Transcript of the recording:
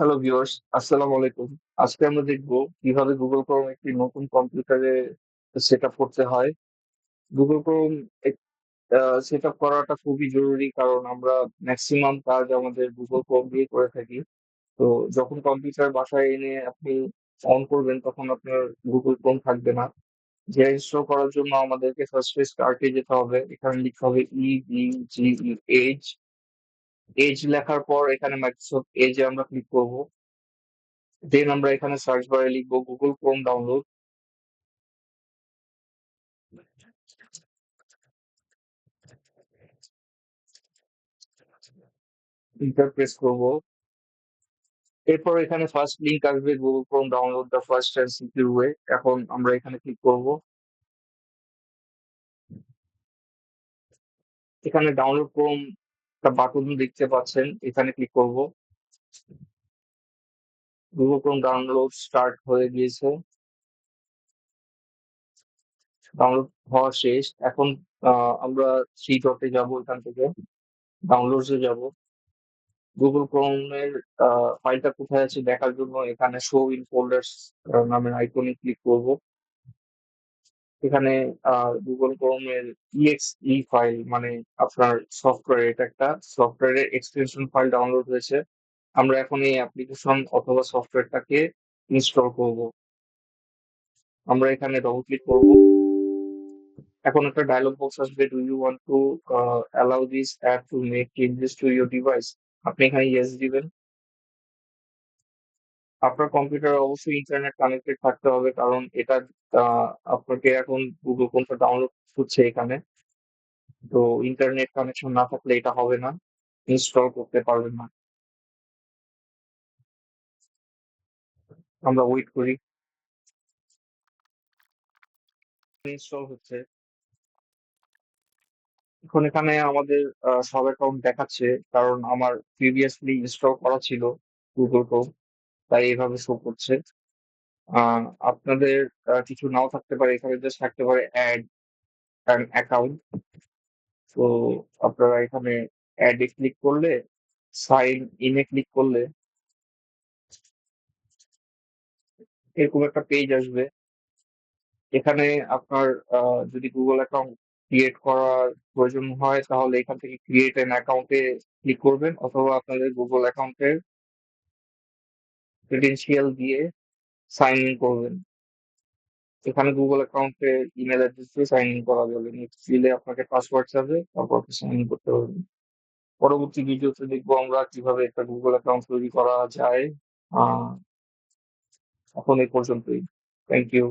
Hello viewers, আসসালামু আলাইকুম। আজকে আমরা দেখব কীভাবে গুগল Chrome একটি নতুন কম্পিউটারে সেটআপ করতে হয়। গুগল Chrome এক আ সেটআপ করাটা খুবই জরুরি কারণ আমরা ম্যাক্সিমাম কাজ আমাদের গুগল Chrome দিয়ে করে থাকি। তো যখন কম্পিউটার বাসায় এনে আপনি অন করবেন তখন আপনার গুগল Chrome থাকবে না। যে ইনস্টল করার জন্য আমাদেরকে ফার্স্ট এ স্টার্ট এ যেতে হবে। এখানে লিখতে হবে E-D-G-E Edge Edge লেখার পর এখানে Microsoft Edge এ আমরা ক্লিক করব। দেন আমরা এখানে সার্চ বারে লিখব Google Chrome download. Enter press করব। এরপর এখানে ফার্স্ট লিংক আসবে Google Chrome download the fast and secure way. এখন আমরা এখানে ক্লিক করব। এখানে ডাউনলোড Chrome একটা বাটন দেখতে পাচ্ছেন। এখানে ক্লিক করব। গুগল Chrome ডাউনলোড স্টার্ট হয়ে গিয়েছে। ডাউনলোড হওয়া শেষ। এখন আমরা 3 ডটে যাব এখান থেকে। ডাউনলোডস যাব। গুগল আ ফাইলটা কোথায় আছে দেখার জন্য এখানে শো ইন ফোল্ডারস নামের আইকনে ক্লিক করব। এখানে Chrome এর exe ফাইল মানে আপনার সফটওয়্যার এটা একটা সফটওয়্যারের এক্সটেনশন ফাইল ডাউনলোড হয়েছে। আমরা এখন এই অ্যাপ্লিকেশন অথবা সফটওয়্যারটাকে ইনস্টল করব। আমরা এখানে ডবল ক্লিক করব। এখন একটা ডায়ালগ বক্স আসবে do you want to allow this app to make changes to your device? আপনি এখানে ইয়েস দিবেন। আপনার কম্পিউটারে অবশ্যই ইন্টারনেট কানেক্টেড থাকতে হবে, কারণ এটা আপনাকে এখন Google Chrome টা ডাউনলোড হচ্ছে এখানে। তো ইন্টারনেট কানেকশন না থাকলে এটা হবে না। ইনস্টল করতে পারবেন না। আমরা ওয়েট করি। ইনস্টল হচ্ছে। এখন এখানে আমাদের সব অ্যাকাউন্ট দেখাচ্ছে, কারণ আমার প্রিভিয়াসলি ইনস্টল করা ছিল Google Chrome তাই এভাবে শো করছে। আপনাদের কিছু নাও থাকতে পারে। এখানে জাস্ট থাকতে পারে এড অ্যান অ্যাকাউন্ট। তো আপনারা এখানে এড এ ক্লিক করলে সাইন ইন এ ক্লিক করলে এরকম একটা পেজ আসবে। এখানে আপনার যদি Google অ্যাকাউন্ট ক্রিয়েট করার প্রয়োজন হয়, তাহলে এখান থেকে ক্রিয়েট অ্যান অ্যাকাউন্ট ক্লিক করবেন, অথবা আপনাদের Google অ্যাকাউন্টের ক্রেডেনশিয়াল দিয়ে সাইন ইন করবেন। এখানে গুগল অ্যাকাউন্টে ইমেল অ্যাড্রেস দিয়ে সাইন ইন করা যাবে। নেক্সট ফিলে আপনাকে পাসওয়ার্ড চাবে, তারপর আপনি সাইন ইন করতে পারবেন। পরবর্তী ভিডিওতে দেখব আমরা কীভাবে একটা গুগল অ্যাকাউন্ট তৈরি করা যায়। এখন এই পর্যন্তই। Thank you.